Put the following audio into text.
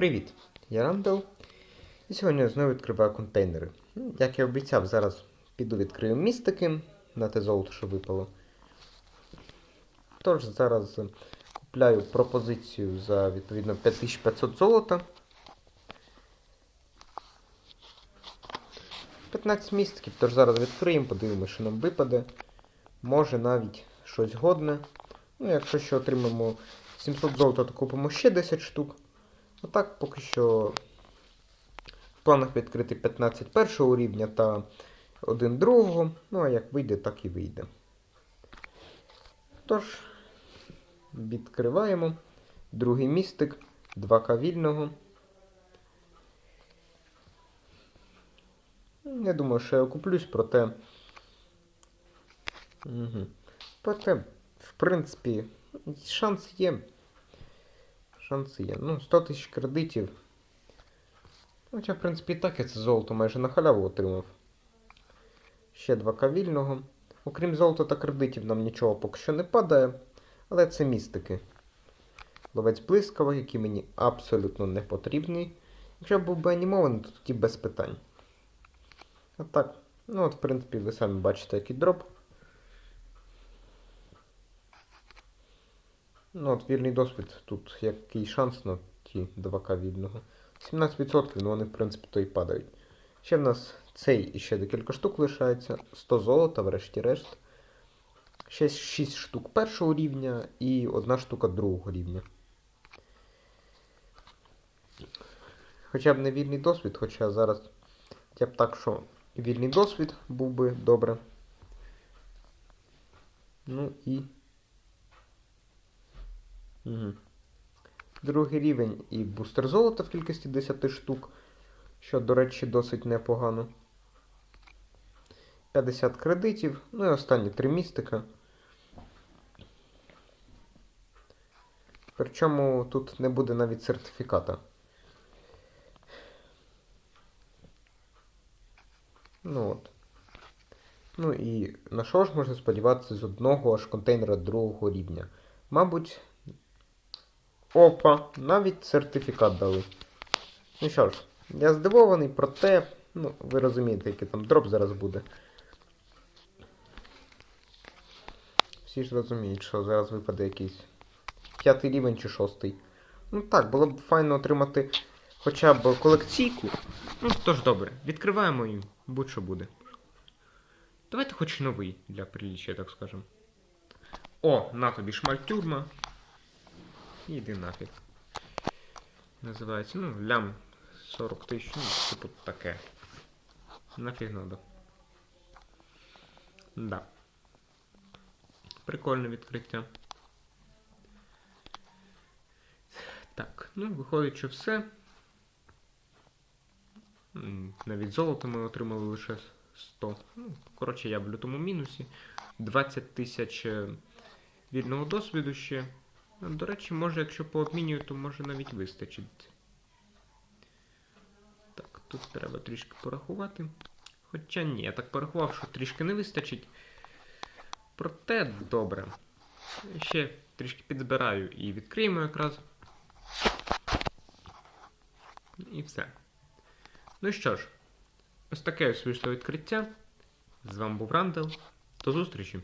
Привіт! Я Рандall. І сьогодні я знову відкриваю контейнери. Ну, Як я обіцяв, зараз піду відкрию містики на те золото, що випало. Тож зараз купляю пропозицію за відповідно 5500 золота. 15 містиків, тож зараз відкриємо, подивимося, що нам випаде. Може навіть щось годне. Ну, якщо що отримаємо 700 золота, то купимо ще 10 штук. Отак поки що в планах відкрити 15 першого рівня та один другого. Ну, а як вийде, так і вийде. Тож, відкриваємо. Другий містик, 2К вільного. Я думаю, що я окуплюсь, проте. Угу. Проте, в принципі, шанс є. Шанси є. Ну, 100 тисяч кредитів. Хоча, в принципі, і так я це золото майже на халяву отримав. Ще 2К вільного. Окрім золота та кредитів, нам нічого поки що не падає. Але це містики. Ловець блискавок, який мені абсолютно не потрібний. Якщо б був би анімований, то тоді без питань. А так, ну от, в принципі, ви самі бачите, який дроп. Ну, от вільний досвід. Тут який шанс на ті 2К вільного. 17%, ну вони, в принципі, то і падають. Ще в нас цей і ще декілька штук лишається. 100 золота, врешті-решт. Ще 6 штук першого рівня і одна штука другого рівня. Хоча б не вільний досвід, хоча зараз я б так, що вільний досвід був би добре. Ну і. Другий рівень і бустер золота в кількості 10 штук, що, до речі, досить непогано. 50 кредитів, ну і останні три містика. Причому тут не буде навіть сертифіката. Ну от. Ну і на що ж можна сподіватися з одного аж контейнера другого рівня? Мабуть. Опа, навіть сертифікат дали. Ну що ж, я здивований, проте, ну, ви розумієте, який там дроп зараз буде. Всі ж розуміють, що зараз випаде якийсь п'ятий рівень чи шостий. Ну так, було б файно отримати хоча б колекційку. Ну, тож добре, відкриваємо і будь-що буде. Давайте хоч новий для приліччя, так скажемо. О, на тобі шмальтюрма. Іди нафіг. Називається, ну, лям 40 тисяч, ну, типу таке. Нафіг надо. Да. Прикольне відкриття. Так, ну, виходить, що все. Навіть золото ми отримали лише 100. Ну, коротше, я в лютому мінусі. 20 тисяч е, вільного досвіду ще. До речі, може, якщо пообмінюю, то може навіть вистачить. Так, тут треба трішки порахувати. Хоча ні, я так порахував, що трішки не вистачить. Проте добре. Ще трішки підзбираю і відкриємо якраз. І все. Ну що ж, ось таке ось вийшло відкриття. З вами був Рандел. До зустрічі!